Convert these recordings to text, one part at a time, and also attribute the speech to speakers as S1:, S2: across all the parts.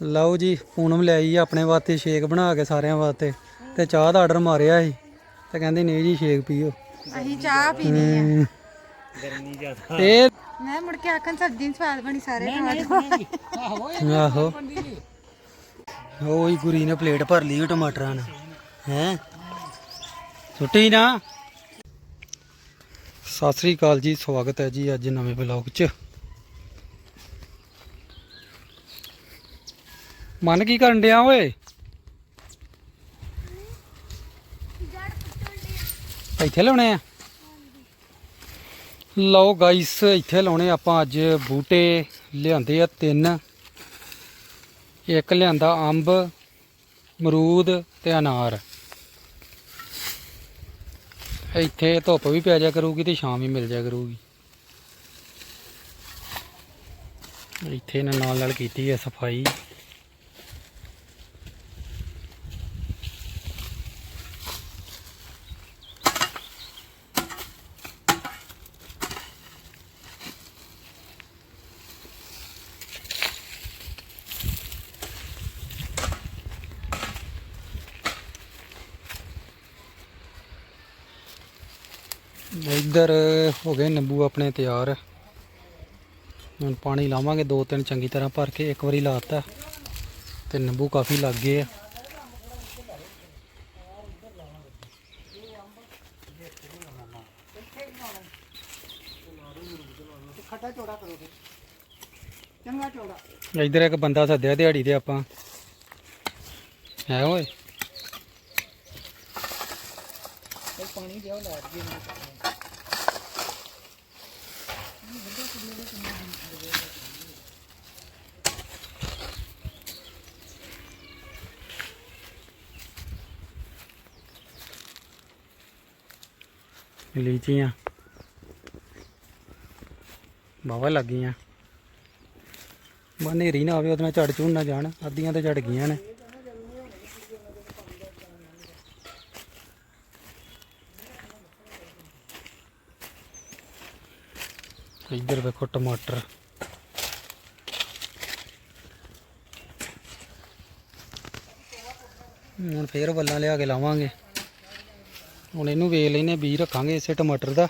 S1: ਲਓ ਜੀ ਪੂਨਮ ਲੈ ਆਈ ਆਪਣੇ ਵਾਸਤੇ ਸ਼ੇਕ ਬਣਾ ਕੇ ਸਾਰਿਆਂ ਵਾਸਤੇ ਤੇ ਚਾਹ ਦਾ ਆਰਡਰ ਮਾਰਿਆ ਸੀ ਤੇ ਕਹਿੰਦੀ ਨਹੀਂ ਜੀ ਸ਼ੇਕ ਪੀਓ।
S2: ਅਸੀਂ ਚਾਹ ਪੀਣੀ ਆ।
S1: ਹਮ,
S3: ਗਰਮੀ ਜ਼ਿਆਦਾ।
S1: ਇਹ
S2: ਮੈਂ ਮੁੜ ਕੇ ਆਖਣ ਸਬਜ਼ੀ ਨੀ ਸਵਾਦ ਬਣੀ ਸਾਰੇ
S1: ਆਹੋ ਉਹ ਹੀ ਗੁਰੀ ਨੇ ਪਲੇਟ ਭਰ ਲਈ ਉਹ ਟਮਾਟਰਾਂ ਨਾਲ। ਹੈ? ਛੁੱਟੀ ਨਾ। ਸਤਿ ਸ੍ਰੀ ਅਕਾਲ ਜੀ ਸਵਾਗਤ ਹੈ ਜੀ ਅੱਜ ਨਵੇਂ ਵਲੌਗ 'ਚ। ਮਨ ਕੀ ਕਰਨ ਡਿਆ ਓਏ? ਇੱਥੇ ਲਾਉਣੇ ਆ? ਲਓ ਗਾਈਸ ਇੱਥੇ ਲਾਉਣੇ ਆਪਾਂ ਅੱਜ ਬੂਟੇ, ਲਿਆਂਦੇ ਆ ਤਿੰਨ। ਇੱਕ ਲਿਆਂਦਾ ਅੰਬ ਮਰੂਦ ਤੇ ਅਨਾਰ। ਇੱਥੇ ਧੁੱਪ ਵੀ ਪੈ ਜਾ ਕਰੂਗੀ ਤੇ ਸ਼ਾਮ ਵੀ ਮਿਲ ਜਾ ਕਰੂਗੀ। ਇੱਥੇ ਇਹਨਾਂ ਨਾਲ ਨਾਲ ਕੀਤੀ ਹੈ ਸਫ਼ਾਈ ਇੱਧਰ ਹੋ ਗਏ ਨਿੰਬੂ ਆਪਣੇ ਤਿਆਰ। ਹੁਣ ਪਾਣੀ ਲਾਵਾਂਗੇ ਦੋ ਤਿੰਨ ਚੰਗੀ ਤਰ੍ਹਾਂ ਭਰ ਕੇ ਇੱਕ ਵਾਰੀ ਲਾਤਾ ਤੇ ਨਿੰਬੂ ਕਾਫੀ ਲੱਗ ਗਏ ਆ।
S2: ਚੰਗਾ ਚੋੜਾ।
S1: ਇੱਧਰ ਇੱਕ ਬੰਦਾ ਸੱਦਿਆ ਦਿਹਾੜੀ ਤੇ ਆਪਾਂ। ਹੈ ਓਏ।
S2: ਪਾਣੀ ਦਿਓ ਲੈ ਜੀ
S1: ਲੀਚੀਆਂ। ਬਾਵਾ ਲੱਗੀਆਂ। ਹਨੇਰੀ ਨਾ ਆਵੇ, ਉਹਦੇ ਨਾਲ ਝੜ ਝੂੜ ਨਾ ਜਾਣ। ਅੱਧੀਆਂ ਤੇ ਝੜ ਗਈਆਂ ਨੇ। ਇੱਧਰ ਵੇਖੋ ਟਮਾਟਰ। ਹੁਣ ਫੇਰ ਵੱਲਾਂ ਲਿਆ ਕੇ ਲਾਵਾਂਗੇ। ਹੁਣ ਇਹਨੂੰ ਵੇਚ ਲੈਨੇ ਬੀਜ ਰੱਖਾਂਗੇ ਇਸੇ ਟਮਾਟਰ ਦਾ।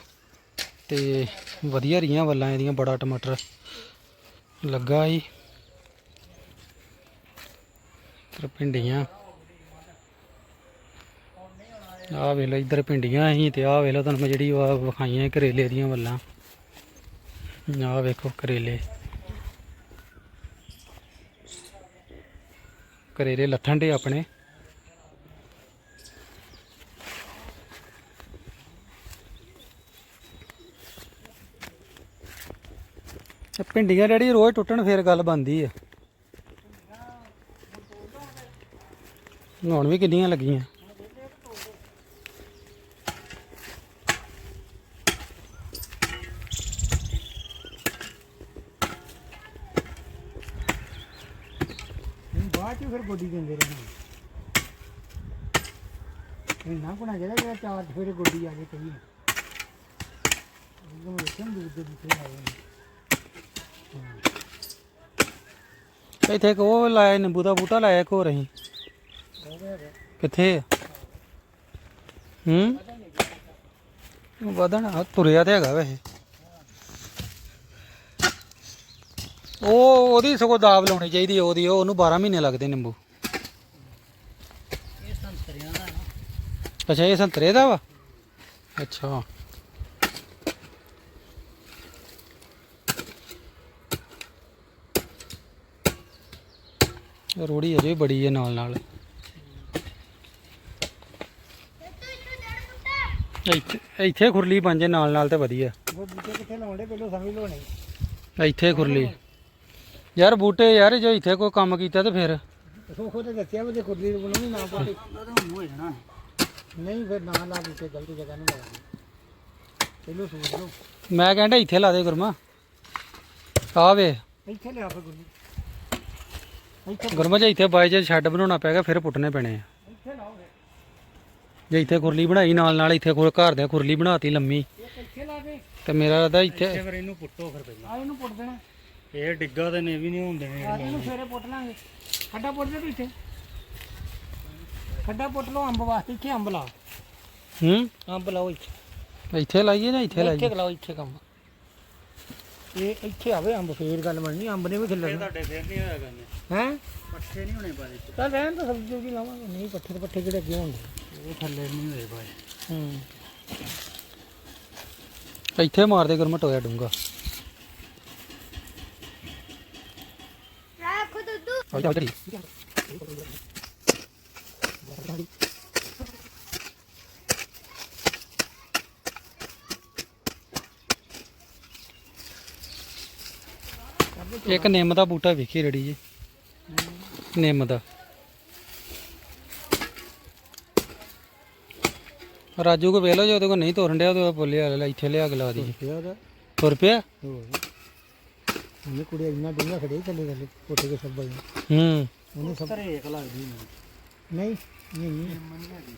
S1: ਤੇ ਵਧੀਆ ਰੀਆਂ ਵੱਲਾਂ ਇਹਦੀਆਂ, ਬੜਾ ਟਮਾਟਰ ਲੱਗਾ ਹੀ ਤੇ ਭਿੰਡੀਆਂ ਆਹ ਵੇਖ ਲਓ, ਇੱਧਰ ਭਿੰਡੀਆਂ ਹੀ ਤੇ ਆਹ ਵੇਲਾ ਤੁਹਾਨੂੰ ਮੈਂ ਜਿਹੜੀ ਉਹ ਵਿਖਾਈਆਂ ਕਰੇਲੇ ਦੀਆਂ ਵੱਲਾਂ। ਆਹ ਵੇਖੋ ਕਰੇਲੇ। ਕਰੇਲੇ ਲੱਥਣ ਦੇ ਆਪਣੇ। ਭਿੰਡੀਆਂ ਡੈਡੀ ਰੋਜ਼ ਟੁੱਟਣ ਫੇਰ ਗੱਲ ਬਣਦੀ ਆ। ਹੁਣ ਵੀ ਕਿੰਨੀਆਂ ਲੱਗੀਆਂ।
S3: ਬਾਅਦ ਚ ਫਿਰ ਗੋਡੀ ਦਿੰਦੇ ਰਹਿਣਾ ਇੰਨਾ ਕੋਣਾ ਜਿਹੜਾ ਜਿਹੜਾ ਚਾਰ ਫਿਰ ਗੋਡੀ ਆ ਜੇ ਕਹੀ ਉਹ ਵੇਖਣ ਦੂਰ ਦੇ ਦਿੱਤੇ ਆਏ
S1: ਇੱਥੇ ਇੱਕ ਉਹ ਲਾਇਆ ਨਿੰਬੂ ਦਾ ਬੂਟਾ ਲਾਇਆ ਇੱਕ ਹੋਰ ਅਸੀਂ। ਕਿੱਥੇ ਹੂੰ? ਵਧਣ ਤੁਰਿਆ ਤੇ ਹੈਗਾ ਵੈਸੇ। ਉਹ ਉਹਦੀ ਸਗੋਂ ਦਾਬ ਲਾਉਣੀ ਚਾਹੀਦੀ ਉਹਦੀ, ਉਹਨੂੰ 12 ਮਹੀਨੇ ਲੱਗਦੇ ਨਿੰਬੂ। ਅੱਛਾ, ਇਹ ਸੰਤਰੇ ਦਾ ਵਾ? ਅੱਛਾ। ਰੋੜੀ ਅਜੇ ਬੜੀ ਹੈ ਨਾਲ ਨਾਲ। ਇੱਥੇ ਇੱਥੇ ਖੁਰਲੀ ਬਣ ਜੇ ਨਾਲ ਨਾਲ ਤੇ ਵਧੀਆ।
S3: ਉਹ ਬੂਟੇ ਕਿੱਥੇ ਲਾਉਂਦੇ ਪਹਿਲਾਂ ਸਮਝ ਲਾਉਣੇ
S1: ਇੱਥੇ ਖੁਰਲੀ। ਯਾਰ ਬੂਟੇ ਯਾਰ ਜੋ ਇੱਥੇ ਕੋਈ ਕੰਮ ਕੀਤਾ ਤੇ ਫਿਰ।
S3: ਉਹ ਖੁਦ ਦੱਸਿਆ ਵੀ ਜੇ ਕੁਰਲੀ ਨੂੰ ਬਣਾਉਣੀ ਨਾ ਪਾਤੇ ਹੋ ਜਾਣਾ ਨਹੀਂ ਫਿਰ ਨਾ ਲਾ ਬੂਟੇ ਗਲਤ ਜਗ੍ਹਾ ਨੂੰ ਲਾਉਣੀ ਪਹਿਲਾਂ ਸੋਚ ਲਓ।
S1: ਮੈਂ ਕਹਿੰਦਾ ਇੱਥੇ ਲਾ ਦੇ ਗੁਰਮਾ। ਆ ਵੇ।
S3: ਇੱਥੇ ਲਿਆ ਫਿਰ ਇੱਥੇ
S1: ਗੁਰਮਾ ਜੇ ਇੱਥੇ ਬਾਈ ਜੇ ਛੱਡ ਬਣਾਉਣਾ ਪੈਗਾ ਫਿਰ ਪੁੱਟਣੇ ਪੈਣੇ ਆ।
S3: ਫਿਰ।
S1: ਜੇ ਇੱਥੇ ਖੁਰਲੀ ਬਣਾਈ ਨਾਲ ਨਾਲ ਇੱਥੇ ਖੁਰ ਘਰ ਦੇ ਖੁਰਲੀ ਬਣਾਤੀ ਲੰਮੀ। ਤੇ ਮੇਰਾ ਰਦਾ ਇੱਥੇ
S3: ਫਿਰ ਇਹਨੂੰ ਪੁੱਟੋ ਫਿਰ ਪਹਿਲਾਂ। ਆ ਇਹਨੂੰ ਪੁੱਟ ਦੇਣਾ। ਇਹ ਡਿੱਗਾ ਤੇ ਨੇ ਵੀ ਨਹੀਂ ਹੁੰਦੇ ਨੇ ਇਹਨੂੰ ਸਵੇਰੇ ਪੁੱਟ ਲਾਂਗੇ। ਖੱਡਾ ਪੁੱਟ ਦੇ ਇੱਥੇ। ਖੱਡਾ ਪੁੱਟ ਲਓ ਅੰਬ ਵਾਸਤੇ ਇੱਥੇ ਅੰਬ ਲਾ
S1: ਹੂੰ?
S3: ਅੰਬ ਲਾਓ ਇੱਥੇ।
S1: ਇੱਥੇ ਲਾਈਏ ਜਾਂ ਇੱਥੇ ਲਾਈਏ?
S3: ਇੱਥੇ ਲਾਓ ਇੱਥੇ ਕੰਮ। ਇਹ ਇੱਥੇ ਆਵੇ ਅੰਬ ਫੇਰ ਗੱਲ ਬਣਨੀ ਅੰਬ ਨੇ ਵੀ ਖਿਲਣਾ।
S4: ਤੁਹਾਡੇ ਫੇਰ ਨਹੀਂ ਹੋਇਆ ਕਰਨੇ।
S3: ਹੈ?
S4: ਪੱਠੇ ਨਹੀਂ ਹੋਣੇ ਬਾਰੇ
S3: ਚੱਲ ਰਹਿਣ ਤਾਂ ਸਬਜ਼ੀ ਸੁਬਜ਼ੀ ਲਾਵਾਂਗੇ। ਨਹੀਂ ਪੱਠੇ ਤੇ ਪੱਠੇ ਕਿਹੜੇ ਅੱਗੇ ਹੋਣਗੇ?
S4: ਉਹ ਥੱਲੇ ਨਹੀਂ ਹੋਏ ਬਾਰੇ
S3: ਹੂੰ।
S1: ਇੱਥੇ ਮਾਰਦੇ ਗੁਰਮਟ ਹੋਇਆ ਡੂੰਗਾ
S2: ਰੱਖ ਦੁੱਧੂ।
S1: ਆ ਜਾ ਚੜੀ ਇੱਕ ਨਿੰਮ ਦਾ ਬੂਟਾ ਵੇਖੀ ਰੜੀ ਜੀ। ਨਿੰਮ ਦਾ। ਰਾਜੂ ਕੋ ਵੇਲੋ ਜੇ ਉਹਦੇ ਕੋ ਨਹੀਂ ਤੋਰਨ ਡਿਆ ਉਹਦੇ ਬੋਲਿਆ ਲੈ ਇੱਥੇ ਲਿਆ ਕੇ ਲਾ ਦੀ
S3: ਯਾਰ
S1: ਤੁਰ ਪਿਆ
S3: ਉਹਨੇ ਕੁੜੀ ਇੰਨਾ ਡੂੰਘਾ ਖੜੇ ਥੱਲੇ ਥੱਲੇ ਕੋਠੇ ਦੇ ਸਭ ਬਾਈ
S1: ਹੂੰ।
S3: ਉਹਨੇ ਸਭ
S4: ਘਰੇਕ ਲੱਗਦੀ ਨਹੀਂ
S3: ਨਹੀਂ ਨਹੀਂ। ਨਹੀਂ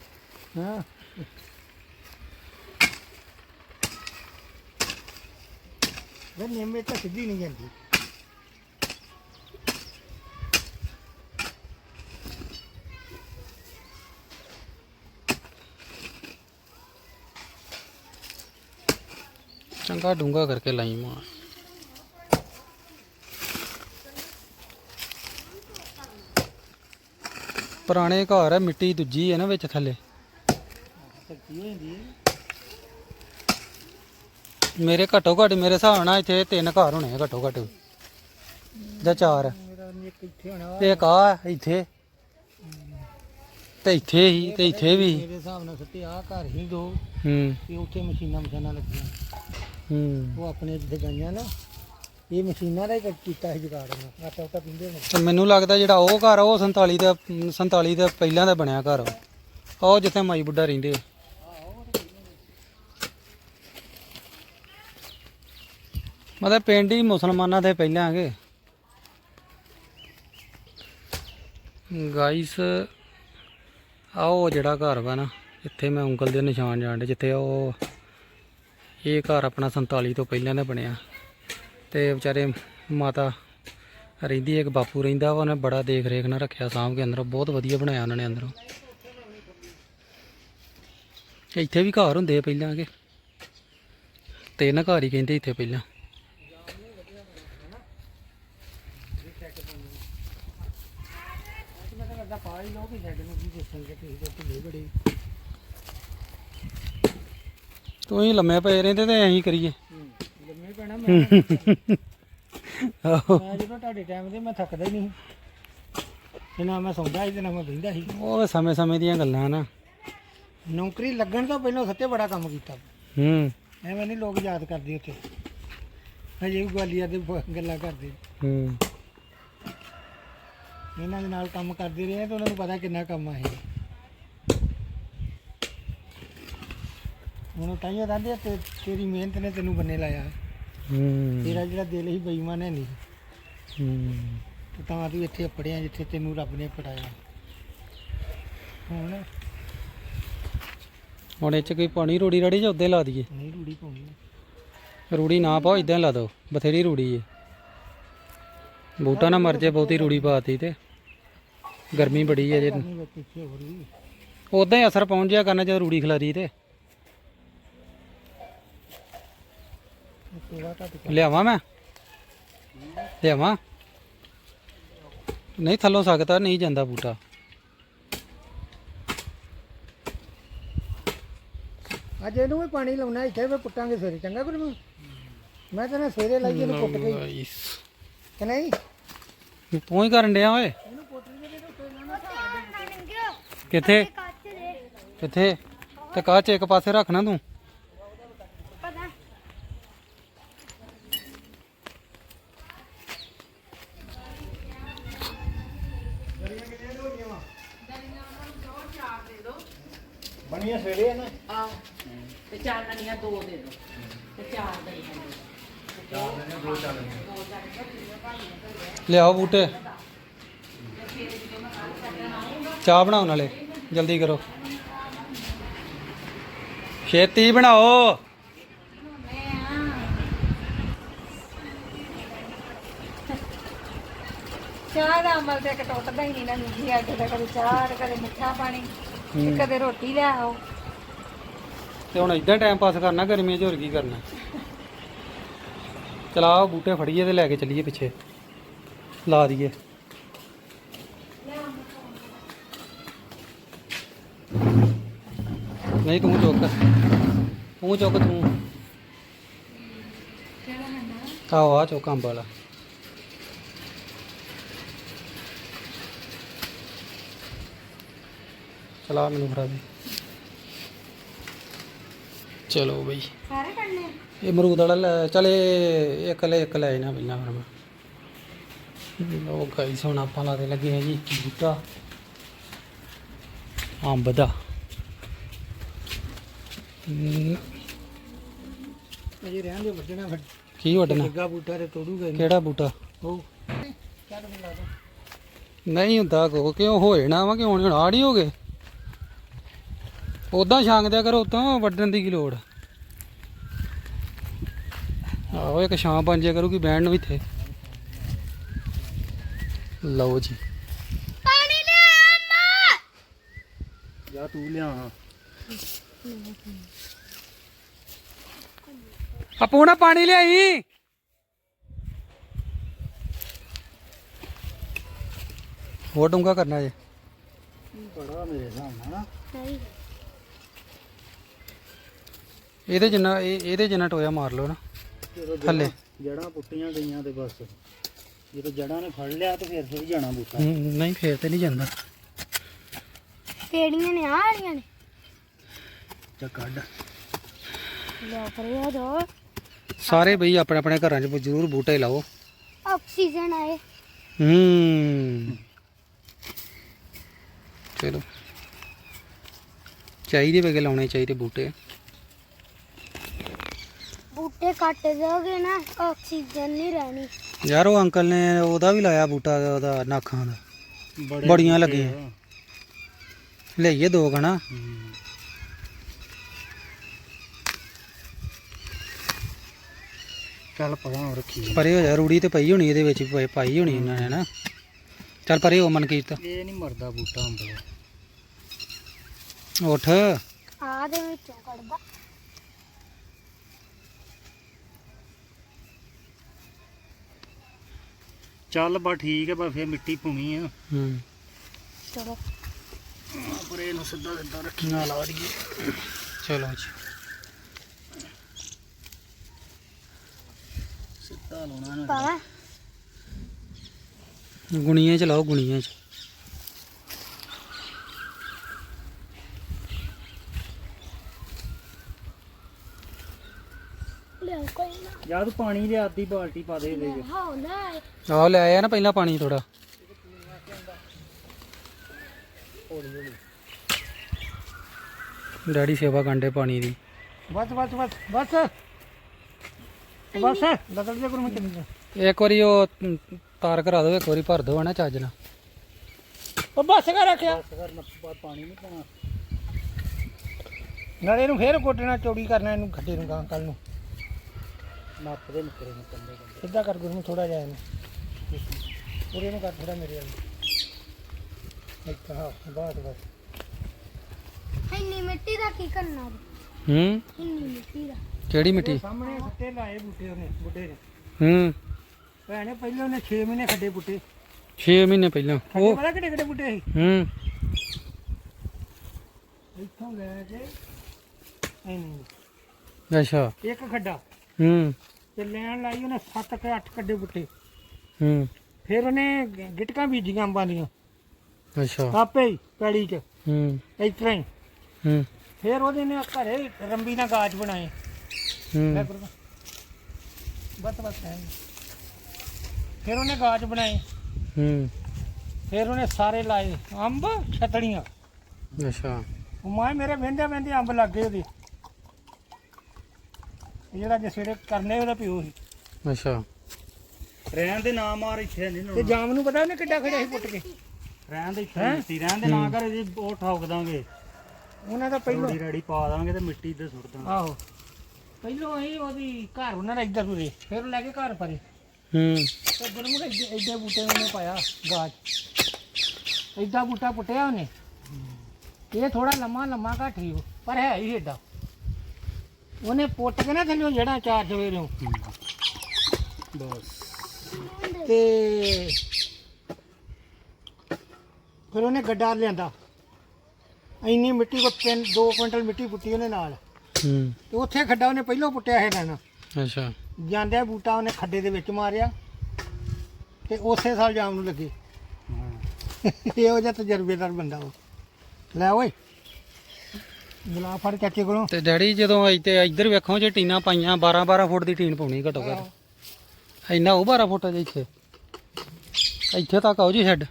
S3: ਹਾਂ। ਵੇ ਨਿੰਮੇ ਤਾਂ ਸਿੱਧੀ ਨਹੀਂ ਜਾਂਦੀ।
S1: ਚੰਗਾ ਡੂੰਗਾ ਕਰਕੇ ਲਾਈ ਮਾਰ ਪੁਰਾਣੇ ਘਰ ਹੈ ਮਿੱਟੀ ਦੂਜੀ ਹੈ ਨਾ ਵਿੱਚ ਥੱਲੇ। ਮੇਰੇ ਘੱਟੋ ਘੱਟ ਮੇਰੇ ਹਿਸਾਬ ਨਾਲ ਇੱਥੇ ਤਿੰਨ ਘਰ ਹੋਣੇ ਆ ਘੱਟੋ ਘੱਟ। ਜਾਂ ਚਾਰ।
S3: ਇੱਕ
S1: ਆ ਇੱਥੇ। ਤੇ ਇੱਥੇ ਹੀ ਤੇ ਇੱਥੇ ਵੀ।
S3: ਮੇਰੇ ਹਿਸਾਬ ਨਾਲ ਸੱਤੇ ਆ ਘਰ ਹੀ ਦੋ।
S1: ਹੂੰ।
S3: ਤੇ ਉੱਥੇ ਮਸ਼ੀਨਾਂ ਮਸ਼ੀਨਾਂ ਲੱਗੀਆਂ।
S1: ਹੂੰ
S3: ਉਹ ਆਪਣੇ ਜਿੱਥੇ ਗਈਆਂ ਨਾ ਇਹ ਮਸ਼ੀਨਾਂ ਦਾ ਹੀ ਕੀਤਾ ਸੀ ਜੁਗਾੜ ਨਾਲ ਆਟਾ ਉਟਾ ਪਿੰਦੇ ਨੇ
S1: ਤੇ ਮੈਨੂੰ ਲੱਗਦਾ ਜਿਹੜਾ ਉਹ ਘਰ ਆ, ਉਹ 47 ਦਾ 47 ਦਾ ਪਹਿਲਾਂ ਦਾ ਬਣਿਆ ਘਰ। ਉਹ ਜਿੱਥੇ ਮਾਈ ਬੁੱਢਾ ਰਹਿੰਦੇ ਆ। ਮਤਲਬ ਪਿੰਡ ਹੀ ਮੁਸਲਮਾਨਾਂ ਦੇ ਪਹਿਲਾਂ ਆਗੇ ਗਾਇਸ ਆਓ ਜਿਹੜਾ ਘਰ ਵਾ ਨਾ ਇੱਥੇ ਮੈਂ ਉਂਗਲ ਦੇ ਨਿਸ਼ਾਨ ਜਾਣਦੇ ਜਿੱਥੇ ਉਹ ਇਹ ਘਰ ਆਪਣਾ 47 ਤੋਂ ਪਹਿਲਾਂ ਦਾ ਬਣਿਆ। ਤੇ ਵਿਚਾਰੇ ਮਾਤਾ ਰਹਿੰਦੀ ਇੱਕ ਬਾਪੂ ਰਹਿੰਦਾ ਵਾ, ਉਹਨੇ ਬੜਾ ਦੇਖ ਰੇਖ ਨਾਲ ਰੱਖਿਆ ਸਾਂਭ ਕੇ ਅੰਦਰੋਂ, ਬਹੁਤ ਵਧੀਆ ਬਣਾਇਆ ਉਹਨਾਂ ਨੇ ਅੰਦਰੋਂ। ਇੱਥੇ ਵੀ ਘਰ ਹੁੰਦੇ ਪਹਿਲਾਂ ਕਿ। ਕੇ ਤਿੰਨ ਘਰ ਹੀ ਕਹਿੰਦੇ ਇੱਥੇ ਪਹਿਲਾਂ।
S3: ਮੈਂ ਤਾਂ ਹੀ ਸਾਡੇ ਨੂੰ ਕੀ ਦੱਸਣਗੇ ਤੁਸੀਂ ਤੇ ਢਿੱਲੇ
S1: ਤੂੰ ਹੀ ਲੰਮੇ ਪਏ ਰਹਿੰਦੇ ਤੇ ਅਸੀਂ ਕਰੀਏ।
S3: ਲੰਮੇ ਪੈਣਾ ਮੈਂ
S1: ਆਹੋ।
S3: ਮੈਂ ਜਦੋਂ ਤੁਹਾਡੇ ਟਾਈਮ ਤੇ ਮੈਂ ਥੱਕਦਾ ਹੀ ਨਹੀਂ। ਤੇ ਨਾ ਮੈਂ ਸੌਂਦਾ ਸੀ ਤੇ ਨਾ ਮੈਂ ਬਹਿੰਦਾ ਸੀ।
S1: ਉਹ ਸਮੇਂ ਸਮੇਂ ਦੀਆਂ ਗੱਲਾਂ ਨਾ।
S3: ਨੌਕਰੀ ਲੱਗਣ ਤੋਂ ਪਹਿਲਾਂ ਸੱਤੇ ਬੜਾ ਕੰਮ ਕੀਤਾ।
S1: ਹੂੰ।
S3: ਐਵੇਂ ਨਹੀਂ ਲੋਕ ਯਾਦ ਕਰਦੇ ਉੱਥੇ। ਹਜੇ ਵੀ ਗਵਾਲੀਅਰ ਦੇ ਗੱਲਾਂ ਕਰਦੇ।
S1: ਹੂੰ।
S3: ਇਹਨਾਂ ਦੇ ਨਾਲ ਕੰਮ ਕਰਦੇ ਰਹੇ ਤਾਂ ਉਹਨਾਂ ਨੂੰ ਪਤਾ ਕਿੰਨਾ ਕੰਮ ਆ ਇਹ। ਹੁਣ ਤਾਈਓ ਕਹਿੰਦੇ ਤੇ ਤੇਰੀ ਮਿਹਨਤ ਨੇ ਤੈਨੂੰ ਬੰਨੇ ਲਾਇਆ।
S1: ਹੂੰ।
S3: ਤੇਰਾ ਜਿਹੜਾ ਦਿਲ ਸੀ ਬੇਈਮਾਨ ਹੈ ਨਹੀਂ।
S1: ਹੂੰ।
S3: ਤੇ ਤਾਂ ਤੂੰ ਇੱਥੇ ਪੜਿਆ ਜਿੱਥੇ ਤੈਨੂੰ ਰੱਬ ਨੇ ਪੜਾਇਆ ਹੁਣ
S1: ਹੁਣ ਇਹ ਚ ਕੋਈ ਪਾਣੀ ਰੂੜੀ ਰੜੀ ਜਾਂ ਉਦਾਂ ਹੀ ਲਾ ਦਈਏ?
S3: ਨਹੀਂ ਰੂੜੀ ਪਾਉਣੀ
S1: ਰੂੜੀ ਨਾ ਪਾਓ ਇਦਾਂ ਲਾ ਦਿਓ ਬਥੇਰੀ ਰੂੜੀ ਏ। ਬੂਟਾ ਨਾ ਮਰ ਜੇ ਬਹੁਤੀ ਰੂੜੀ ਪਾਤੀ ਤੇ। ਗਰਮੀ ਬੜੀ ਹੈ ਜੇ
S3: ਨਹੀਂ ਵਿੱਚ ਪਿੱਛੇ ਹੋ ਰਹੀ
S1: ਉਦਾਂ ਹੀ ਅਸਰ ਪਹੁੰਚ ਜਿਆ ਕਰਨਾ ਜਦੋਂ ਰੂੜੀ ਖਿਲਾਰੀ ਤੇ। ਲਿਆਵਾਂ ਮੈਂ? ਲਿਆਵਾਂ? ਨਹੀਂ ਥੱਲੋਂ ਸਕਦਾ ਨਹੀਂ ਜਾਂਦਾ ਬੂਟਾ।
S3: ਅੱਜ ਇਹਨੂੰ ਵੀ ਪਾਣੀ ਲਾਉਣਾ ਇੱਥੇ ਵੀ ਪੁੱਟਾਂਗੇ ਸਵੇਰੇ। ਚੰਗਾ ਗੁਰੂ ਮੈਂ ਤਾਂ ਨਾ ਸਵੇਰੇ ਲਾਈ ਇਹਨੂੰ ਪੁੱਟ ਕੇ। ਕਿ ਨਹੀਂ?
S1: ਤੂੰ ਹੀ ਕਰਨ ਡਿਆ ਓਏ। ਕਿੱਥੇ?
S2: ਕੱਚ ਦੇ।
S1: ਕਿੱਥੇ? ਤੇ ਕਾਹ ਚ ਇੱਕ ਪਾਸੇ ਰੱਖਣਾ ਤੂੰ।
S3: ਬਣੀਆਂ ਸਵੇਰੇ ਹੈ ਨਾ?
S5: ਤੇ ਚਾਨਣੀਆਂ ਦੋ ਦੇ ਦੋ। ਤੇ ਚਾਰ ਦੇ
S1: ਲਿਆਓ ਬੂਟੇ। ਚਾਹ ਬਣਾਉਣ ਵਾਲੇ ਜਲਦੀ ਕਰੋ। ਛੇਤੀ ਬਣਾਓ।
S2: ਚਾਹ ਦਾ ਅਮਲ ਤੇ ਇੱਕ ਟੁੱਟਦਾ ਹੀ ਨਹੀਂ ਨਾ ਅੱਡ ਦਾ ਕਦੇ ਚਾਹ ਕਦੇ ਮਿੱਠਾ ਪਾਣੀ। ਤੇ ਕਦੇ ਰੋਟੀ ਲੈ ਆਓ।
S1: ਤੇ ਹੁਣ ਇਦਾਂ ਟਾਈਮ ਪਾਸ ਕਰਨਾ ਗਰਮੀਆਂ 'ਚ ਹੋਰ ਕੀ ਕਰਨਾ। ਚਲਾ ਉਹ ਬੂਟੇ ਫੜੀਏ ਤੇ ਲੈ ਕੇ ਚੱਲੀਏ ਪਿੱਛੇ। ਲਾ ਦਈਏ। ਨਹੀਂ ਤੂੰ ਚੁੱਕ। ਤੂੰ ਚੁੱਕ ਤੂੰ। ਆਹੋ ਆ ਚੁੱਕ ਅੰਬ ਵਾਲਾ। ਚਲਾ ਮੈਨੂੰ ਫੜਾ ਦੇ। ਚਲੋ ਬਈ।
S2: ਸਾਰੇ ਕਰਨੇ
S1: ਇਹ ਅਮਰੂਦ ਵਾਲਾ ਲੈ ਚਲੇ ਇੱਕ ਲੈ ਇੱਕ ਲੈ ਜਾਣਾ ਪਹਿਲਾਂ ਫਿਰ ਮੈਂ। ਲੋ ਗਾਈਸ ਹੁਣ ਆਪਾਂ ਲਾਦੇ ਲੱਗੇ ਆ ਜੀ ਬੂਟਾ। ਅੰਬ ਦਾ।
S3: ਅਜੇ ਰਹਿਣ ਦੇ ਵੱਢਣਾ ਫਿਰ।
S1: ਕੀ ਵੱਢਣਾ?
S3: ਲੱਗਾ ਬੂਟਾ ਤੇ ਤੋੜੂਗਾ ਹੀ।
S1: ਕਿਹੜਾ ਬੂਟਾ?
S3: ਉਹ।
S1: ਨਹੀਂ ਹੁੰਦਾ ਕੋ ਕਿਉਂ ਹੋ ਜਾਣਾ ਵਾ ਕਿਉਂ ਨਹੀਂ ਆੜ ਹੀ ਹੋ ਗਏ? ਉਦਾਂ ਛਾਂਗ ਦਿਆ ਕਰੋ ਉਦਾਂ ਵੱਢਣ ਦੀ ਕੀ ਲੋੜ? ਆਹੋ ਇੱਕ ਛਾਂ ਬਣ ਜਿਆ ਕਰੂਗੀ ਬਹਿਣ ਨੂੰ ਇੱਥੇ। ਲਓ ਜੀ।
S4: ਜਾ ਤੂੰ ਲਿਆ ਹਾਂ।
S1: ਆਪੂ ਨਾ ਪਾਣੀ ਲਿਆਈ? ਹੋਰ ਡੂੰਗਾ ਕਰਨਾ ਜੇ।
S4: ਬੜਾ ਮੇਰੇ ਹਿਸਾਬ ਨਾਲ ਨਾ।
S1: ਇਹਦੇ ਜਿੰਨਾ ਇਹ ਇਹਦੇ ਜਿੰਨਾ ਟੋਇਆ ਮਾਰ ਲਓ ਨਾ
S4: ਜਦੋਂ
S1: ਥੱਲੇ।
S4: ਜੜਾਂ ਪੁੱਟੀਆਂ ਗਈਆਂ ਤੇ ਬਸ। ਜਦੋਂ ਜੜਾਂ ਨੇ ਫੜ ਲਿਆ ਤੇ ਫਿਰ ਫਿਰ ਜਾਣਾ ਬੂਟਾ।
S1: ਨਹੀਂ ਫੇਰ ਤੇ ਨਹੀਂ ਜਾਂਦਾ।
S2: ਕਿਹੜੀਆਂ ਨੇ ਆ ਵਾਲੀਆਂ ਨੇ?
S4: ਚਾ ਕੱਢ।
S2: ਲਿਆ ਪਰੇ ਹੋ ਜੋ।
S1: ਸਾਰੇ ਬਈ ਆਪਣੇ ਆਪਣੇ ਘਰਾਂ 'ਚ ਜ਼ਰੂਰ ਬੂਟੇ ਲਾਓ।
S2: ਆਕਸੀਜਨ ਆਏ।
S1: ਹੂੰ। ਚਲੋ। ਚਾਹੀਦੇ ਵਗੇ ਲਾਉਣੇ ਚਾਹੀਦੇ ਬੂਟੇ।
S2: ਬੂਟੇ ਕੱਟ ਦੋਗੇ ਨਾ ਆਕਸੀਜਨ ਨਹੀਂ ਰਹਿਣੀ।
S1: ਯਾਰ ਉਹ ਅੰਕਲ ਨੇ ਉਹਦਾ ਵੀ ਲਾਇਆ ਬੂਟਾ ਉਹਦਾ ਨਾਖਾਂ ਦਾ।
S4: ਬੜੇ
S1: ਬੜੀਆਂ
S4: ਬੂਟੇ
S1: ਲੱਗੀਆਂ।
S4: ਆ।
S1: ਲਈਏ ਦੋ
S4: ਹੂੰ। ਚੱਲ ਪਰਾਂ ਹੋ ਰੱਖੀ।
S1: ਪਰੇ ਹੋ ਜਾ ਰੂੜੀ ਤੇ ਪਈ ਹੋਣੀ ਇਹਦੇ ਵਿੱਚ ਪਾਈ ਹੋਣੀ ਇਹਨਾਂ ਨੇ ਨਾ ਚੱਲ ਪਰੇ ਹੋ ਮਨਕੀਰਤ।
S4: ਇਹ ਨਹੀਂ ਮਰਦਾ ਬੂਟਾ ਹੁੰਦਾ
S1: ਉੱਠ।
S2: ਆ ਦੇ ਵਿੱਚੋਂ ਕੱਢਦਾ।
S4: ਚੱਲ ਬਾ ਠੀਕ ਹੈ ਬਾ ਫੇਰ ਮਿੱਟੀ ਪੁਣੀ ਆ।
S1: ਹੂੰ।
S2: ਚਲੋ।
S4: ਪਰ ਇਹਨੂੰ ਸਿੱਧਾ ਸਿੱਧਾ ਰੱਖੀ
S1: ਨਾ ਲਾ ਦਈਏ ਚਲੋ ਜੀ।
S4: ਸਿੱਧਾ ਲਾਉਣਾ ਨਾ
S1: ਗੁਣੀਆਂ ਚ ਲਾਓ ਗੁਣੀਆਂ ਚ
S2: ਲਿਆ ਕੋਈ ਨਾ
S4: ਜਾਂ ਤੂੰ ਪਾਣੀ ਲਿਆ ਅੱਧੀ ਬਾਲਟੀ ਪਾ ਦੇ ਇਹਦੇ ਚ।
S2: ਹਾਂ ਨਾ
S1: ਆਹ ਲੈ ਆਇਆ ਨਾ ਪਹਿਲਾਂ ਪਾਣੀ ਥੋੜਾ ਡੈਡੀ ਸੇਵਾ ਕਾਂਡੇ ਪਾਣੀ ਦੀ।
S3: ਬਸ ਬਸ ਬਸ ਬਸ। ਬਸ ਲਗੜ ਜਾ ਕਰੂੰ ਮੈਂ ਚੱਲੀ ਜਾ।
S1: ਇੱਕ ਵਾਰੀ ਉਹ ਤਾਰ ਕਰਾ ਦਿਓ ਇੱਕ ਵਾਰੀ ਭਰ ਦਿਓ ਹਨਾ ਚੱਜ ਨਾਲ।
S3: ਉਹ ਬਸ ਕਰ ਰੱਖਿਆ।
S4: ਫਿਰ ਬਾਅਦ ਪਾਣੀ ਨਹੀਂ ਪਾਣਾ
S3: ਨਾਲੇ ਇਹਨੂੰ ਫੇਰ ਕੋਟਣਾ ਚੌੜੀ ਕਰਨਾ ਇਹਨੂੰ ਖੱਡੇ ਨੂੰ ਗਾਂ ਕੱਲ ਨੂੰ।
S4: ਨੱਪ ਦੇ ਨਿਕਰੇ ਨੂੰ ਕੰਦੇ ਕੰਦੇ
S3: ਸਿੱਧਾ ਕਰ ਗੁਰੂ ਨੂੰ ਥੋੜਾ ਜਿਹਾ ਇਹਨੂੰ। ਪੂਰੇ ਨੂੰ ਕਰ ਥੋੜਾ ਮੇਰੇ ਵੱਲ। ਇੱਕ ਹਾਂ ਬਾਤ ਬਸ।
S2: ਇੰਨੀ ਮਿੱਟੀ ਦਾ ਕੀ ਕਰਨਾ
S1: ਹੂੰ?
S2: ਇੰਨੀ ਮਿੱਟੀ ਦਾ।
S1: ਕਿਹੜੀ ਮਿੱਟੀ?
S3: ਸਾਹਮਣੇ ਸੱਤੇ ਲਾਏ ਬੂਟੇ ਉਹਨੇ ਬੁੱਢੇ ਨੇ।
S1: ਹੂੰ।
S3: ਭੈਣੇ ਪਹਿਲਾਂ ਉਹਨੇ 6 ਮਹੀਨੇ ਖੱਡੇ ਬੂਟੇ।
S1: 6 ਮਹੀਨੇ ਪਹਿਲਾਂ। ਉਹ
S3: ਪਤਾ ਕਿਹੜੇ ਕਿਹੜੇ ਬੂਟੇ ਸੀ?
S1: ਹੂੰ।
S3: ਇੱਥੋਂ ਲੈ ਕੇ ਐਨੀ
S1: ਅੱਛਾ।
S3: ਇੱਕ ਖੱਡਾ।
S1: ਹੂੰ।
S3: ਤੇ ਲੈਣ ਲਾਈ ਉਹਨੇ 7 ਕਿ 8 ਕੱਡੇ ਬੂਟੇ।
S1: ਹੂੰ।
S3: ਫਿਰ ਉਹਨੇ ਗ- ਗਿਟਕਾਂ ਬੀਜੀਆਂ ਅੰਬਾਂ ਦੀਆਂ।
S1: ਅੱਛਾ।
S3: ਆਪੇ ਹੀ ਪੈੜੀ 'ਚ।
S1: ਹੂੰ।
S3: ਇਸ ਤਰ੍ਹਾਂ ਹੀ।
S1: ਹੂੰ।
S3: ਫਿਰ ਉਹਦੇ ਨੇ ਘਰੇ ਰੰਬੀ ਨਾਲ ਗਾਜ ਬਣਾਏ। ਲੈ
S1: ਹੂੰ
S3: ਬਸ ਬਸ ਹੈ ਫਿਰ ਉਹਨੇ ਗਾਜ ਬਣਾਏ।
S1: ਹੂੰ।
S3: ਫਿਰ ਉਹਨੇ ਸਾਰੇ ਲਾਏ। ਅੰਬ ਛਤੜੀਆਂ।
S1: ਅੱਛਾ।
S3: ਉਹ ਮੇਰੇ ਵਹਿੰਦੇ ਵਹਿੰਦੇ ਅੰਬ ਲੱਗ ਗਏ ਉਹਦੇ। ਇਹ ਜਿਹੜਾ ਜਸੇੜੇ ਕਰਨੇ ਉਹਦਾ ਪਿਓ ਸੀ।
S1: ਅੱਛਾ।
S4: ਰਹਿਣ ਦੇ ਨਾ ਮਾਰ ਇੱਥੇ ਨਹੀਂ
S3: ਤੇ
S4: ਲਾਉਣਾ।
S3: ਜਾਮ ਨੂੰ ਪਤਾ ਉਹਨੇ ਕਿੱਡਾ ਖੜਿਆ ਸੀ ਪੁੱਟ ਕੇ?
S4: ਰਹਿਣ ਦੇ ਇੱਥੇ ਮਿੱਟੀ ਰਹਿਣ ਦੇ ਨਾ ਕਰ ਜੀ ਉਹ ਠੋਕ ਦਾਂਗੇ।
S3: ਉਹਨਾਂ ਦਾ ਪਹਿਲੋਂ
S4: ਰੋੜੀ ਰੜੀ ਪਾ ਦਾਂਗੇ ਤੇ ਮਿੱਟੀ ਤੇ ਸੁੱਟ ਦਾਂਗੇ।
S3: ਆਹੋ। ਪਹਿਲੋਂ ਹੀ ਉਹਦੀ ਘਰ ਉਹਨਾਂ ਦਾ ਇੱਧਰ ਤੁਰੇ ਫਿਰ ਲੈ ਕੇ ਘਰ ਪਰੇ।
S1: ਹੂੰ।
S3: ਤੇ ਗੁਰਮੁਖ ਐਡੇ ਐਡੇ ਬੂਟੇ ਉਹਨੇ ਪਾਇਆ ਗਾਜ। ਐਡਾ ਬੂਟਾ ਪੁੱਟਿਆ ਉਹਨੇ। ਇਹ ਥੋੜਾ ਲੰਮਾ ਲੰਮਾ ਘੱਟ ਹੀ ਉਹ, ਪਰ ਹੈ ਹੀ ਏਡਾ। ਉਹਨੇ ਪੁੱਟ ਕੇ ਨਾ ਥੱਲੇ ਜਿਹੜਾ ਚਾਰ ਸਵੇਰੇ ਨੂੰ।
S4: ਬਸ।
S3: ਤੇ ਫਿਰ ਉਹਨੇ ਗੱਡਾ ਲਿਆਂਦਾ। ਇੰਨੀ ਮਿੱਟੀ ਕੋ ਤਿੰਨ 2 ਕੁਇੰਟਲ ਮਿੱਟੀ ਪੁੱਟੀ ਉਹਨੇ ਨਾਲ।
S1: ਹੂੰ।
S3: ਤੇ ਉੱਥੇ ਖੱਡਾ ਉਹਨੇ ਪਹਿਲਾਂ ਪੁੱਟਿਆ ਹੈ ਲੈਣਾ
S1: ਅੱਛਾ।
S3: ਜਾਂਦਿਆ ਬੂਟਾ ਉਹਨੇ ਖੱਡੇ ਦੇ ਵਿੱਚ ਮਾਰਿਆ ਤੇ ਉਸੇ ਸਾਲ ਜਾਮ ਨੂੰ ਲੱਗੇ। ਇਹੋ ਜਿਹਾ ਤਜਰਬੇਦਾਰ ਬੰਦਾ ਉਹ। ਲੈ ਓਏ। ਗੁਲਾਬ ਫੜ ਚਾਚੇ ਕੋਲੋਂ।
S1: ਤੇ ਡੈਡੀ ਜਦੋਂ ਇੱਥੇ ਇੱਧਰ ਵੇਖੋ ਜੇ ਟੀਨਾਂ ਪਾਈਆਂ 12 12 ਫੁੱਟ ਦੀ ਟੀਨ ਪਾਉਣੀ ਘੱਟੋ ਘੱਟ। ਇੰਨਾ ਉਹ 12 ਫੁੱਟ ਦੇ ਇੱਥੇ। ਇੱਥੇ ਤੱਕ ਆਉ ਜੀ ਸ਼ੈੱਡ।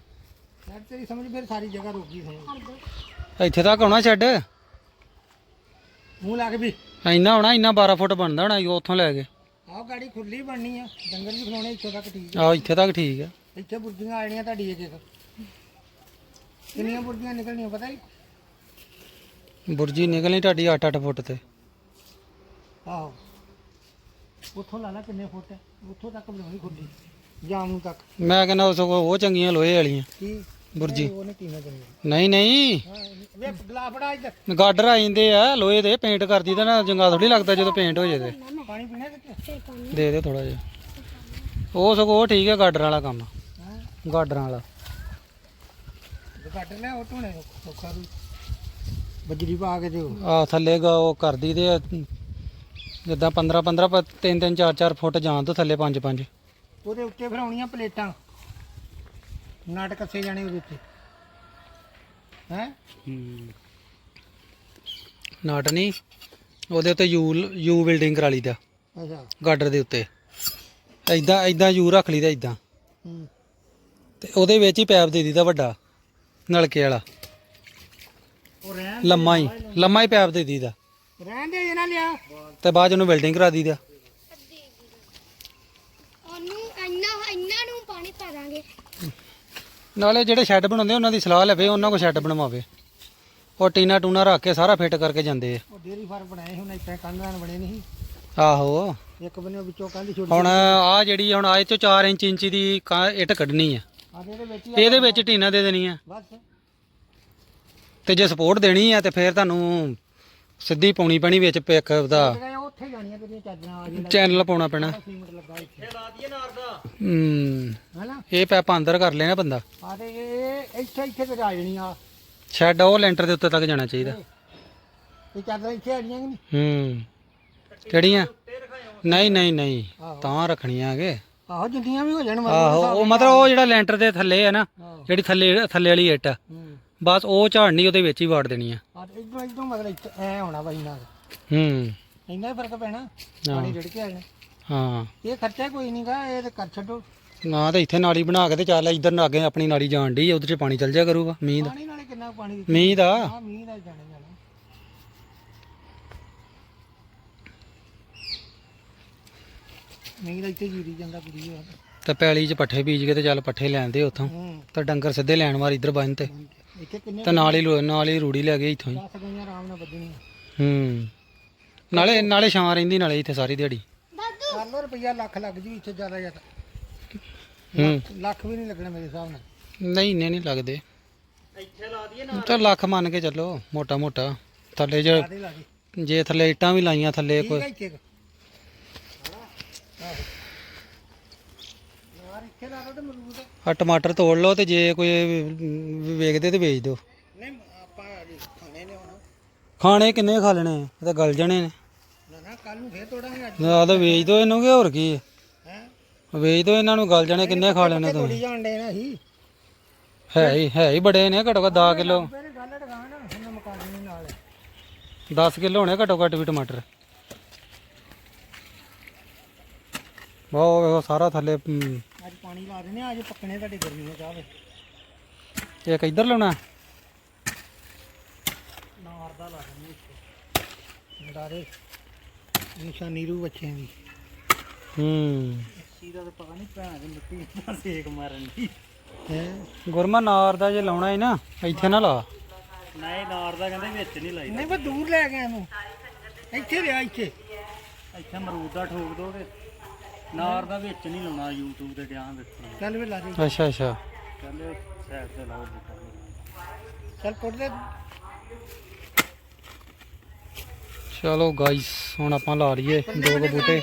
S3: ਯਾਰ ਤੇਰੀ ਸਮਝ ਫਿਰ ਸਾਰੀ ਜਗ੍ਹਾ ਰੋਕੀ ਸਮਝ
S1: ਇੱਥੇ ਤੱਕ ਆਉਣਾ ਸ਼ੈੱਡ?
S3: ਮੂੰਹ ਲਾ ਕੇ ਵੀ।
S1: ਇੰਨਾ ਹੋਣਾ ਇੰਨਾ 12 ਫੁੱਟ ਬਣਦਾ ਹੋਣਾ ਜੀ ਉੱਥੋਂ ਲੈ ਕੇ।
S3: ਆਹ ਗਾੜੀ ਖੁੱਲੀ ਬਣਨੀ ਆ ਡੰਗਰ ਵੀ ਖਲੋਣੇ ਇੱਥੋਂ ਤੱਕ ਠੀਕ ਆ।
S1: ਇੱਥੇ ਤੱਕ ਠੀਕ ਆ।
S3: ਇੱਥੇ ਬੁਰਜੀਆਂ ਆ ਜਾਣੀਆਂ ਤੁਹਾਡੀ ਇੱਕ ਇੱਕ। ਕਿੰਨੀਆਂ ਬੁਰਜੀਆਂ ਨਿਕਲਣੀਆਂ ਪਤਾ ਹੀ
S1: ਬੁਰਜੀ ਨਿਕਲਣੀ ਤੁਹਾਡੀ 8-8 ਫੁੱਟ ਤੇ।
S3: ਆਹੋ। ਉੱਥੋਂ ਲਾ ਲਾ ਕਿੰਨੇ ਫੁੱਟ ਹੈ। ਉੱਥੋਂ ਤੱਕ ਬਣਾਉਣੀ ਖੁੱਲੀ ਜਾਮੂ ਤੱਕ।
S1: ਮੈਂ ਕਹਿੰਦਾ ਉਸ ਉਹ ਚੰਗੀਆਂ ਲੋਹੇ ਵਾਲੀਆਂ।
S3: ਕੀ?
S1: ਬੁਰਜੀ।
S3: ਉਹ ਨਹੀਂ ਕੀਨਾ ਕਰਨੀ
S1: ਨਹੀਂ ਨਹੀਂ।
S3: ਵੇ ਗਲਾ ਫੜਾ ਇੱਧਰ।
S1: ਗਾਡਰ ਆ ਜਾਂਦੇ ਆ ਲੋਹੇ ਦੇ ਪੇਂਟ ਕਰਦੀ ਤਾਂ ਨਾ ਚੰਗਾ ਥੋੜੀ ਲੱਗਦਾ ਜਦੋਂ ਪੇਂਟ ਹੋ ਤੇ
S3: ਪਾਣੀ ਪੀਣਾ ਕਿੱਥੇ
S1: ਦੇ ਦੇ ਥੋੜਾ ਜਿਹਾ। ਉਹ ਸਗੋਂ ਉਹ ਠੀਕ ਹੈ ਗਾਡਰਾਂ ਵਾਲਾ ਕੰਮ। ਗਾਡਰਾਂ ਵਾਲਾ।
S3: ਕੱਟ ਲੈ ਉਹ ਧੋਣੇ ਔਖਾ ਵੀ। ਬਜਰੀ ਪਾ ਕੇ ਦਿਓ।
S1: ਆ ਥੱਲੇ ਗਾ ਉਹ ਕਰਦੀ ਤੇ ਆ, ਜਿੱਦਾਂ 15 15 3 3 4 4 ਫੁੱਟ ਜਾਣ ਤੋਂ ਥੱਲੇ 5 5
S3: ਉਹਦੇ ਉੱਤੇ ਫਿਰ ਆਉਣੀਆਂ ਪਲੇਟਾਂ। ਨਾਟ ਕੱਸੇ ਜਾਣੇ ਉਹਦੇ ਉੱਤੇ। ਹੈ?
S1: ਨਾਟ ਨਹੀਂ ਉਹਦੇ ਉੱਤੇ ਯੂ ਯੂ ਬਿਲਡਿੰਗ ਕਰਾ ਲਈਦਾ
S3: ਅੱਛਾ।
S1: ਗਾਡਰ ਦੇ ਉੱਤੇ। ਐਦਾਂ ਐਦਾਂ ਯੂ ਰੱਖ ਲਈਦਾ ਐਦਾਂ
S3: ਹੂੰ।
S1: ਤੇ ਉਹਦੇ ਵਿੱਚ ਹੀ ਪੈਪ ਦੇ ਦੀਦਾ ਵੱਡਾ ਨਲਕੇ ਵਾਲਾ। ਲੰਮਾ ਹੀ ਲੰਮਾ ਹੀ ਪੈਪ ਦੇ ਦੀਦਾ।
S3: ਰਹਿਣ ਦੇ ਇਹਨਾਂ ਲਿਆ।
S1: ਤੇ ਬਾਅਦ 'ਚ ਉਹਨੂੰ ਬਿਲਡਿੰਗ ਕਰਾ ਦੀਦਾ।
S6: ਉਹਨੂੰ ਇੰਨਾ ਇੰਨਾ ਨੂੰ ਪਾਣੀ ਪਾ ਦਾਂਗੇ।
S1: ਨਾਲੇ ਜਿਹੜੇ ਸ਼ੈੱਡ ਬਣਾਉਂਦੇ ਉਹਨਾਂ ਦੀ ਸਲਾਹ ਲਵੇ ਉਹਨਾਂ ਕੋਲ ਸ਼ੈੱਡ ਬਣਵਾਵੇ। ਉਹ ਟੀਨਾ ਟੂਨਾ ਰੱਖ ਕੇ ਸਾਰਾ ਫਿੱਟ ਕਰਕੇ ਜਾਂਦੇ ਆ।
S3: ਉਹ ਡੇਰੀ ਫਾਰਮ ਬਣਾਏ ਸੀ, ਹੁਣ ਇੱਥੇ ਕੰਧਾਂ ਬਣੇ ਨਹੀਂ।
S1: ਆਹੋ।
S3: ਸੀ। ਇੱਕ ਬੰਨੇ ਵਿੱਚੋਂ ਕੰਧ ਛੋਟੀ
S1: ਹੁਣ ਆ। ਜਿਹੜੀ ਹੁਣ ਆਏ ਚੋਂ 4 ਇੰਚ ਇੰਚ ਦੀ ਕਾਂ- ਇੱਟ ਕੱਢਣੀ ਆ।
S3: ਇਹਦੇ ਵਿੱਚ ਹੀ
S1: ਇਹਦੇ ਵਿੱਚ ਟੀਨਾ ਦੇ ਦੇਣੀ ਆ।
S3: ਬਸ।
S1: ਤੇ ਜੇ ਸਪੋਰਟ ਦੇਣੀ ਆ ਤੇ ਫਿਰ ਤੁਹਾਨੂੰ ਸਿੱਧੀ ਪਾਉਣੀ ਪੈਣੀ ਵਿੱਚ ਪਿੱਕ ਦਾ।
S3: ਗਏ ਉੱਥੇ ਜਾਣੀਆਂ ਤੇਰੀਆਂ ਚਾਦਰਾਂ ਆ ਜਿਹੜਾ
S1: ਚੈਨਲ ਪਾਉਣਾ ਪੈਣਾ।
S3: ਸੀਮਿੰਟ ਲੱਗਾ ਇੱਥੇ
S1: ਹੂੰ।
S3: ਹੈਨਾ?
S1: ਇਹ ਪੈਪਾਂ ਅੰਦਰ ਕਰ ਲੈਣਾ ਬੰਦਾ।
S3: ਆ ਤੇ ਇਹ ਇੱਥੇ ਇੱਥੇ ਤੇ ਆ ਜਾਣੀ ਆ।
S1: ਸ਼ੈੱਡ ਉਹ ਲੈਂਟਰ ਦੇ ਉੱਤੇ ਤੱਕ ਜਾਣਾ ਚਾਹੀਦਾ।
S3: ਇਹ ਚਾਦਰਾਂ ਇੱਥੇ ਆ ਕਿ ਨਹੀਂ?
S1: ਹੂੰ। ਕਿਹੜੀਆਂ? ਨਹੀਂ ਨਹੀਂ ਨਹੀਂ। ਤਾਂ ਰੱਖਣੀਆਂ ਹੈਗੇ।
S3: ਆਹੋ ਜਿੰਨੀਆਂ ਵੀ ਹੋ ਜਾਣ
S1: ਆਹੋ ਉਹ ਮਤਲਬ ਉਹ ਜਿਹੜਾ ਲੈਂਟਰ ਦੇ ਥੱਲੇ ਹੈ ਨਾ। ਜਿਹੜੀ ਥੱਲੇ ਥੱਲੇ ਵਾਲੀ ਇੱਟ ਆ,
S3: ਹੂੰ।
S1: ਬਸ ਉਹ ਝਾੜਨੀ ਉਹਦੇ ਵਿੱਚ ਹੀ ਵਾੜ ਦੇਣੀ ਆ।
S3: ਆ ਤੇ ਇਦੋਂ ਇਦੋਂ ਮਤਲਬ ਇੱਥੇ ਐ ਹੋਣਾ ਬਾਈ ਨਾਲ।
S1: ਹੂੰ।
S3: ਇੰਨਾ ਹੀ ਫ਼ਰਕ ਪੈਣਾ ਪਾਣੀ ਰੜ ਕੇ ਆ ਜਾਣਾ।
S1: ਹਾਂ।
S3: ਇਹ ਖਰਚਾ ਕੋਈ ਨਹੀਂਗਾ ਇਹ ਤੇ ਕਰ ਛੱਡੋ।
S1: ਨਾ ਤੇ ਇੱਥੇ ਨਾਲੀ ਬਣਾ ਕੇ ਤੇ ਚੱਲ ਇੱਧਰ ਨਾ ਅੱਗੇ ਆਪਣੀ ਨਾਲੀ ਜਾਣ ਦੀ ਉਹਦੇ 'ਚ ਪਾਣੀ ਚੱਲ ਜਾ ਕਰੂਗਾ ਮੀਂਹ ਦਾ।
S3: ਪਾਣੀ ਨਾਲੇ ਕਿੰਨਾ ਪਾਣੀ ਦਿੱਤਾ?
S1: ਮੀਂਹ ਦਾ?
S3: ਮੀਂਹ ਦਾ ਜਾਣਾ ਜਾਣਾ। ਮੀਂਹ ਦਾ ਇੱਥੇ ਜੀਰੀ ਜਾਂਦਾ ਹੋਇਆ
S1: ਤੇ ਪੈਲੀ 'ਚ ਪੱਠੇ ਬੀਜ ਕੇ ਤੇ ਚੱਲ ਪੱਠੇ ਲੈਂਦੇ ਉੱਥੋਂ।
S3: ਹੂੰ।
S1: ਤੇ ਡੰਗਰ ਸਿੱਧੇ ਲੈਣ ਵਾਰ ਇੱਧਰ ਬੰਨ ਤੇ।
S3: ਇੱਥੇ ਕਿੰਨੇ
S1: ਤੇ ਨਾਲ ਹੀ ਲੋ- ਨਾਲ ਹੀ ਰੂੜੀ ਲੈ ਗਏ ਇੱਥੋਂ ਹੀ।
S3: 10 ਗਈਆਂ ਆਰਾਮ ਨਾਲ ਵੱਜਣੀਆਂ।
S1: ਹੂੰ। ਨਾਲੇ ਨਾਲੇ ਛਾਂ ਰਹਿੰਦੀ ਨਾਲੇ ਇੱਥੇ ਸਾਰੀ ਦਿਹਾੜੀ।
S3: ਕਰ ਲੋ ਰੁਪਈਆ ਲੱਖ ਲੱਗ ਜੂ ਇੱਥੇ ਜ਼ਿਆਦਾ ਜ਼ਿਆਦਾ
S1: ਹੂੰ।
S3: ਲੱਖ ਵੀ ਨਹੀਂ ਲੱਗਣਾ ਮੇਰੇ ਹਿਸਾਬ ਨਾਲ।
S1: ਨਹੀਂ ਇੰਨੇ ਨਹੀਂ ਲੱਗਦੇ। ਤਾਂ ਲੱਖ ਮੰਨ ਕੇ ਚੱਲੋ ਮੋਟਾ ਮੋਟਾ। ਥੱਲੇ ਜੇ
S3: ਆਦੇ ਲਾ ਦੇ।
S1: ਜੇ ਥੱਲੇ ਇੱਟਾਂ ਵੀ ਲਾਈਆਂ ਥੱਲੇ
S3: ਠੀਕ
S1: ਕੋਈ।
S3: ਹੈ ਇੱਥੇ। ਯਾਰ ਇੱਥੇ ਲਾ ਦੋ ਤੇ ਮਰੂਦ
S1: ਆ ਟਮਾਟਰ ਤੋੜ ਲਓ ਤੇ ਜੇ ਕੋਈ ਵ- ਵੇਚਦੇ ਤੇ ਵੇਚ ਦਿਓ।
S3: ਨਹੀਂ ਆਪਾਂ ਖਾਣੇ ਨੇ ਹੁਣ।
S1: ਖਾਣੇ ਕਿੰਨੇ ਖਾ ਲੈਣੇ? ਆ? ਇਹ ਤਾਂ ਗਲ ਜਾਣੇ ਨੇ।
S3: ਨਾ ਨਾ ਕੱਲ ਨੂੰ ਫੇਰ ਤੋੜਾਂਗੇ ਅੱਜ।
S1: ਆ ਤਾਂ ਵੇਚ ਦਿਓ ਇਹਨੂੰ ਕਿ ਹੋਰ ਕੀ? ਹੈ?
S3: ਹੈ
S1: ਵੇਚ ਦਿਓ ਇਹਨਾਂ ਨੂੰ ਗਲ ਜਾਣੇ ਕਿੰਨੇ ਖਾ ਲੈਣੇ
S3: ਤੋੜੀ
S1: ਤੁਸੀਂ?
S3: ਜਾਣ ਡੇ ਨਾ ਹੀ
S1: ਹੈ ਹੀ ਹੈ ਹੀ ਬੜੇ ਨੇ ਘੱਟੋ ਘੱਟ 10 ਕਿਲੋ।
S3: ਮੇਰੇ ਗੱਲ ਟਗਾਣ ਹੁਣ ਮਕਾ ਦੇਣੇ ਨਾਲ।
S1: 10 ਕਿਲੋ ਹੋਣੇ ਘੱਟੋ ਘੱਟ ਵੀ ਟਮਾਟਰ। ਬਹੁਤ ਵੇਖੋ ਸਾਰਾ ਥੱਲੇ ਹਮ,
S3: ਅੱਜ ਪਾਣੀ ਲਾ ਦੇਣੇ ਆ, ਅੱਜ ਪੱਕਣੇ ਤੁਹਾਡੇ ਗਰਮੀ ਨੂੰ ਚਾਹਵੇ
S1: ਇੱਕ ਇੱਧਰ ਲਾਉਣਾ।
S3: ਨਾਰ ਦਾ ਲਾ ਦੇਣੇ ਇੱਥੇ। ਡਾਰੇ ਨਿਸ਼ਾਨੀ ਰੂ ਬੱਚਿਆਂ ਦੀ।
S1: ਹੂੰ।
S4: ਸੀਦਾ ਤਾਂ ਪਤਾ ਨਹੀਂ ਭੈਣ ਦੀ ਮਿੱਟੀ ਦਾ ਸੇਕ ਮਾਰਨ ਦੀ।
S3: ਹੈ?
S1: ਗੁਰਮਾ ਨਾਰ ਦਾ ਜੇ ਲਾਉਣਾ ਹੈ ਨਾ ਇੱਥੇ ਨਾ ਲਾ।
S4: ਨਹੀਂ ਨਾਰ ਦਾ ਕਹਿੰਦੇ ਵਿੱਚ ਨਹੀਂ ਲਾਈ
S3: ਨਹੀਂ ਪਰ ਦੂਰ ਲੈ ਗਿਆ ਇਹਨੂੰ ਇੱਥੇ ਰਿਹਾ ਇੱਥੇ।
S4: ਇੱਥੇ ਮਰੂਦ ਦਾ ਠੋਕ ਦੋਗੇ ਨਾਰ ਦਾ ਵਿੱਚ ਨਹੀਂ ਲਾਉਣਾ YouTube ਤੇ ਡਿਆਂ ਵੇਖਣਾ
S3: ਚੱਲ ਵੇ ਲਾ ਦੇ।
S1: ਅੱਛਾ ਅੱਛਾ।
S4: ਕਹਿੰਦੇ ਸਾਈਡ ਤੇ ਲਾਓ ਬੂਟਾ।
S3: ਚੱਲ ਪੁੱਟ ਦੇ।
S1: ਚਲੋ ਗਾਈਸ ਹੁਣ ਆਪਾਂ ਲਾ ਲਈਏ ਦੋ ਕੁ ਬੂਟੇ।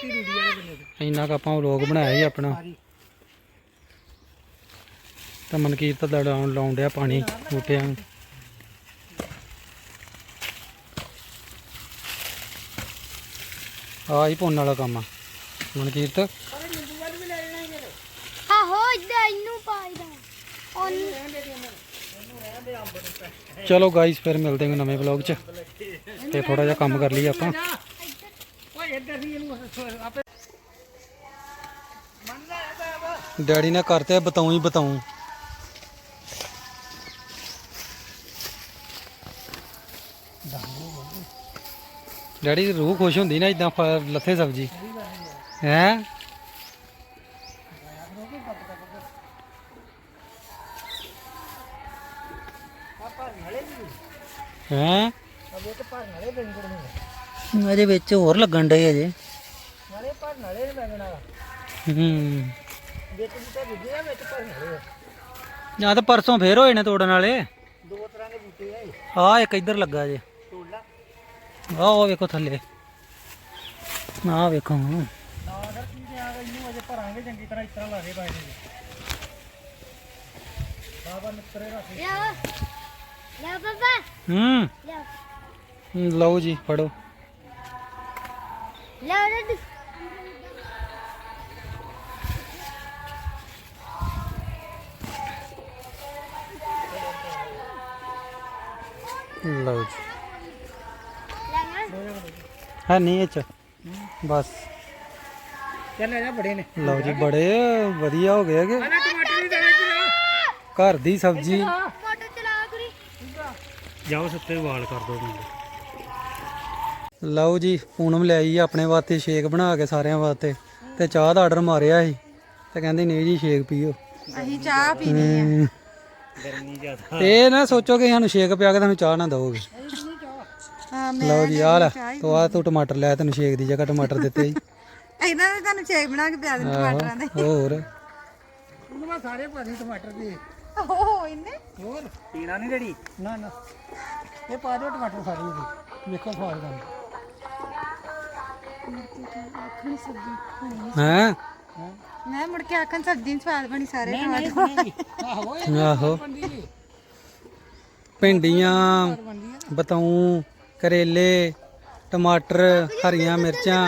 S1: ਇੰਨਾ ਕੁ ਆਪਾਂ ਵਲੋਗ ਬਣਾਇਆ ਹੀ ਆਪਣਾ। ਤਾਂ ਮਨਕੀਰਤ ਦਾ ਲਾਉਣ ਲਾਉਣ ਡਿਆ ਪਾਣੀ ਬੂਟਿਆਂ ਨੂੰ। ਆ ਹੀ ਪੁੰਨ ਵਾਲਾ ਕੰਮ ਆ। ਮਨਕੀਰਤ?
S6: ਆਹੋ ਇੱਦਾਂ ਇਹਨੂੰ ਪਾਈਦਾ ਉਹਨੂੰ
S1: ਚਲੋ ਗਾਈਸ ਫਿਰ ਮਿਲਦੇ ਹਾਂ ਨਵੇਂ ਵਲੌਗ 'ਚ। ਤੇ ਥੋੜਾ ਜਿਹਾ ਕੰਮ ਕਰ ਲਈਏ ਆਪਾਂ। ਡੈਡੀ ਨੇ ਕਰਤੇ ਬਤਾਉਂ ਹੀ ਬਤਾਉਂ। ਡੈਡੀ ਦੀ ਰੂਹ ਖੁਸ਼ ਹੁੰਦੀ ਨਾ ਇਦਾਂ ਲੱਥੇ ਸਬਜੀ। ਹੈ? ਹੈ?
S3: ਵਾਲੇ
S1: ਇਹਦੇ ਵਿੱਚ ਹੋਰ ਲੱਗਣ ਡੇ ਅਜੇ
S3: ਨਾਲੇ ਭਰਨ ਵਾਲੇ ਨੇ ਬੈਂਗਣਾ
S1: ਹੂੰ।
S3: ਵਿੱਚ ਬੂਟੇ ਵਿਗੇ ਆ ਵਿੱਚ ਭਰਨ ਵਾਲੇ ਆ।
S1: ਜਾਂ ਤਾਂ ਪਰਸੋਂ ਫੇਰ ਹੋਏ ਨੇ ਤੋੜਨ ਵਾਲੇ।
S3: ਦੋ ਤਰ੍ਹਾਂ ਦੇ ਬੂਟੇ ਆ ਇਹ।
S1: ਆ ਇੱਕ ਇੱਧਰ ਲੱਗਾ ਜੇ।
S3: ਤੋੜ ਲਾ
S1: ਆਹ ਉਹ ਵੇਖੋ ਥੱਲੇ। ਆਹ ਵੇਖੋ
S3: ਨਾ ਸਰ ਕੀ ਤੇ ਆ ਗਈ ਇਹਨੂੰ ਅਜੇ ਭਰਾਂਗੇ ਚੰਗੀ ਤਰ੍ਹਾਂ ਇਸ ਤਰ੍ਹਾਂ ਲਾਗੇ ਪਾਏ ਨੇ ਬਾਬਾ ਮਿੱਤਰੇ ਰੱਖ
S6: ਲਿਆ ਲਿਆ ਬਾਬਾ।
S1: ਹੂੰ।
S6: ਲਿਆ
S1: ਲਓ ਜੀ ਫੜੋ।
S6: ਲਿਆ ਡੱਡ
S1: ਲਓ ਜੀ। ਹੈ ਨਹੀਂ ਇਹ ਚ। ਬਸ।
S3: ਚੱਲ ਆ ਜਾ ਬੜੇ ਨੇ।
S1: ਲਓ ਜੀ ਬੜੇ ਵਧੀਆ ਹੋ ਗਏ ਹੈਗੇ।
S3: ਨਾ ਟਮਾਟਰ ਨਹੀਂ ਦੇਣਾ ਕਿ
S1: ਘਰ ਦੀ ਸਬਜ਼ੀ।
S6: ਫੋਟੋ ਚਲਾ ਕਰੀ
S4: ਜਾਓ ਸੁੱਤੇ ਵਾਲ ਕਰ ਦੋ ਮੈਨੂੰ
S1: ਲਓ ਜੀ ਪੂਨਮ ਲੈ ਆਈ ਆਪਣੇ ਵਾਸਤੇ ਸ਼ੇਕ ਬਣਾ ਕੇ ਸਾਰਿਆਂ ਵਾਸਤੇ ਤੇ ਚਾਹ ਦਾ ਆਰਡਰ ਮਾਰਿਆ ਸੀ ਤੇ ਕਹਿੰਦੀ ਨਹੀਂ ਜੀ ਸ਼ੇਕ ਪੀਓ।
S2: ਅਸੀਂ ਚਾਹ ਪੀ
S1: ਹਮ,
S4: ਗਰਮੀ ਜ਼ਿਆਦਾ।
S1: ਤੇ ਇਹ ਨਾ ਸੋਚੋ ਕਿ ਸਾਨੂੰ ਸ਼ੇਕ ਪਿਆ ਕੇ ਤੁਹਾਨੂੰ ਚਾਹ ਨਾ ਦਵੋਗੇ।
S2: ਹਾਂ
S1: ਲਓ ਜੀ ਆ ਲੈ ਤੂੰ ਆ ਤੂੰ ਟਮਾਟਰ ਲੈ ਤੈਨੂੰ ਸ਼ੇਕ ਦੀ ਜਗ੍ਹਾ ਟਮਾਟਰ ਦਿੱਤੇ ਜੀ
S2: ਇਹਨਾਂ ਨੇ ਤੁਹਾਨੂੰ ਸ਼ੇਕ ਬਣਾ ਕੇ ਪਿਆ ਦੇ
S1: ਆਹੋ, ਹੋਰ।
S3: ਉਹਨੂੰ ਮੈਂ ਸਾਰੇ ਭਾਜੀ ਟਮਾਟਰ ਦੇ।
S2: ਓਹ ਇਹਨੇ
S3: ਹੋਰ?
S4: ਪੀਣਾ ਨਹੀਂ ਡੈਡੀ?
S3: ਨਾ ਨਾ। ਇਹ ਪਾ ਦਿਓ ਟਮਾਟਰ ਸਾਰੇ ਇਹਦੇ। ਵੇਖੋ ਸਵਾਦ ਦਾ
S1: ਹੈ?
S2: ਮੈਂ ਮੁੜ ਕੇ ਆਖਣ ਸਬਜ਼ੀ ਨੀ ਸਵਾਦ ਬਣੀ ਸਾਰੇ
S3: ਨਹੀਂ ਨਹੀਂ ਆਹੋ
S1: ਆਹੋ। ਭਿੰਡੀਆਂ ਬਤਾਉ ਕਰੇਲੇ ਟਮਾਟਰ ਹਰੀਆਂ ਮਿਰਚਾਂ।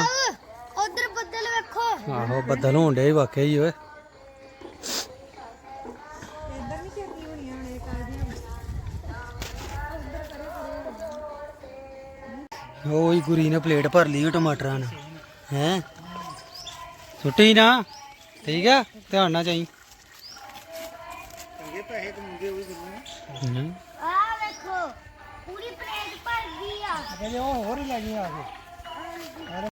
S1: ਆਹੋ ਬੱਦਲ ਹੋਣ ਡੇ ਵਾਕਿਆ ਹੀ ਓਏ।
S2: ਇੱਧਰ ਨਹੀਂ ਖੇਤੀ ਹੋਣੀ ਹੁਣ ਇਹ ਕੱਲ ਦੀਆਂ
S1: ਓਏ ਗੁਰੀ ਨੇ ਪਲੇਟ ਭਰ ਲਈ ਓ ਟਮਾਟਰਾਂ ਨਾਲ ਹੈ? ਸੁੱਟੀ ਨਾ ਠੀਕ ਆ? ਧਿਆਨ ਨਾਲ ਚਾਈ
S3: ਚੰਗੇ ਪੈਸੇ ਕਮਾਉਂਦੇ ਦਿੰਦੇ
S1: ਹਮ।
S6: ਆ ਵੇਖੋ ਪੂਰੀ ਪਲੇਟ ਭਰ ਗਈ ਆ।
S3: ਕਹਿੰਦੇ ਉਹ ਹੋਰ ਹੀ ਲੈ ਆ ਕੇ।